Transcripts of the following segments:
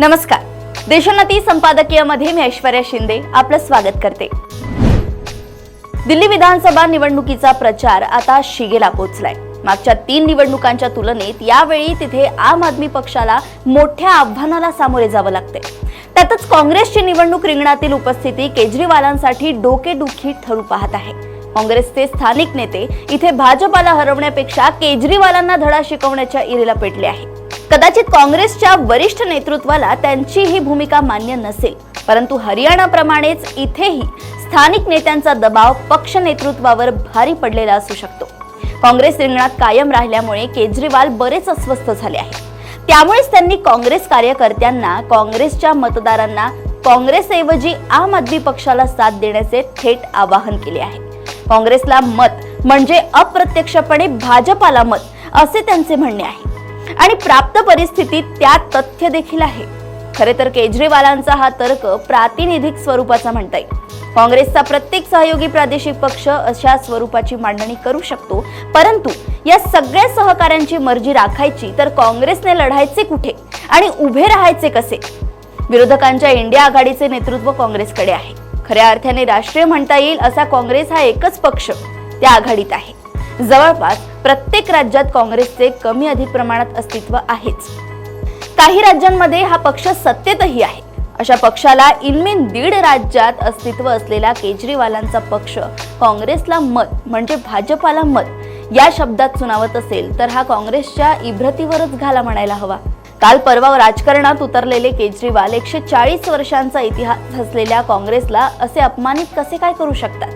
नमस्कार. देशोन्नती संपादकीयमध्ये मी ऐश्वर्या शिंदे आपलं स्वागत करते. दिल्ली विधानसभा निवडणुकीचा प्रचार आता शिगेला पोहोचलाय मागच्या तीन निवडणुकांच्या तुलनेत यावेळी तिथे आम आदमी पक्षाला मोठ्या आव्हानाला सामोरे जावं लागते त्यातच काँग्रेसची निवडणूक रिंगणातील उपस्थिती केजरीवालांसाठी डोकेदुखी ठरू पाहत आहे. काँग्रेसचे स्थानिक नेते इथे भाजपाला हरवण्यापेक्षा केजरीवालांना धडा शिकवण्याच्या इरेला पेटले आहे. कदाचित काँग्रेसच्या वरिष्ठ नेतृत्वाला त्यांची ही भूमिका मान्य नसेल. परंतु हरियाणाप्रमाणेच इथेही स्थानिक नेत्यांचा दबाव पक्ष नेतृत्वावर भारी पडलेला असू शकतो. काँग्रेस रिंगणात कायम राहिल्यामुळे केजरीवाल बरेच अस्वस्थ झाले आहेत. त्यामुळेच त्यांनी काँग्रेस कार्यकर्त्यांना काँग्रेसच्या मतदारांना काँग्रेसऐवजी आम आदमी पक्षाला साथ देण्याचे थेट आवाहन केले आहे. काँग्रेसला मत म्हणजे अप्रत्यक्षपणे भाजपाला मत असे त्यांचे म्हणणे आहे. आणि प्राप्त परिस्थितीत त्यात तथ्य देखील आहे. खरे तर केजरीवालांचा हा तर्क प्रातिनिधिक स्वरूपाचा म्हणता येईल काँग्रेसचा प्रत्येक सहयोगी प्रादेशिक पक्ष अशा स्वरूपाची मांडणी करू शकतो. परंतु या सगळ्या सहकाऱ्यांची मर्जी राखायची तर काँग्रेसने लढायचे कुठे आणि उभे राहायचे कसे? विरोधकांच्या इंडिया आघाडीचे नेतृत्व काँग्रेसकडे आहे. खऱ्या अर्थाने राष्ट्रीय म्हणता येईल असा काँग्रेस हा एकच पक्ष. त्या आघाडीत आहे. जवळपास प्रत्येक राज्यात काँग्रेसचे कमी अधिक प्रमाणात अस्तित्व आहेच. काही राज्यांमध्ये हा पक्ष सत्तेतही आहे. अशा पक्षाला इनमेन दीड राज्यात अस्तित्व असलेला केजरीवालांचा पक्ष काँग्रेसला मत म्हणजे भाजपाला मत या शब्दात सुनावत असेल तर हा काँग्रेसच्या इब्रतीवरच घाला म्हणायला हवा. काल परवा राजकारणात उतरलेले केजरीवाल एकशे चाळीस वर्षांचा इतिहास असलेल्या काँग्रेसला असे अपमानित कसे काय करू शकतात?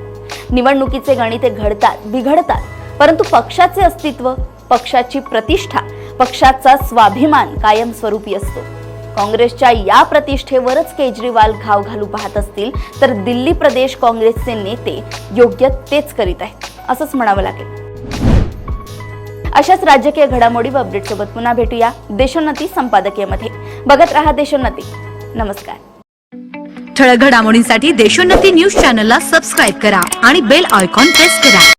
निवडणुकीचे गणिते घडतात बिघडतात. परंतु पक्षाचे अस्तित्व पक्षाची प्रतिष्ठा पक्षाचा स्वाभिमान कायमस्वरूपी असतो. काँग्रेसच्या या प्रतिष्ठेवरच केजरीवाल घाव घालू पाहत असतील तर दिल्ली प्रदेश काँग्रेसचे नेते योग्य तेच करीत आहेत असंच म्हणावं लागेल. अशाच राजकीय घडामोडी व अपडेट सोबत पुन्हा भेटूया देशोन्नती संपादकीयमध्ये. बघत रहा देशोन्नती. नमस्कार. ठळक घडामोडींसाठी देशोन्नती न्यूज चॅनलला सबस्क्राईब करा आणि बेल आयकॉन प्रेस करा.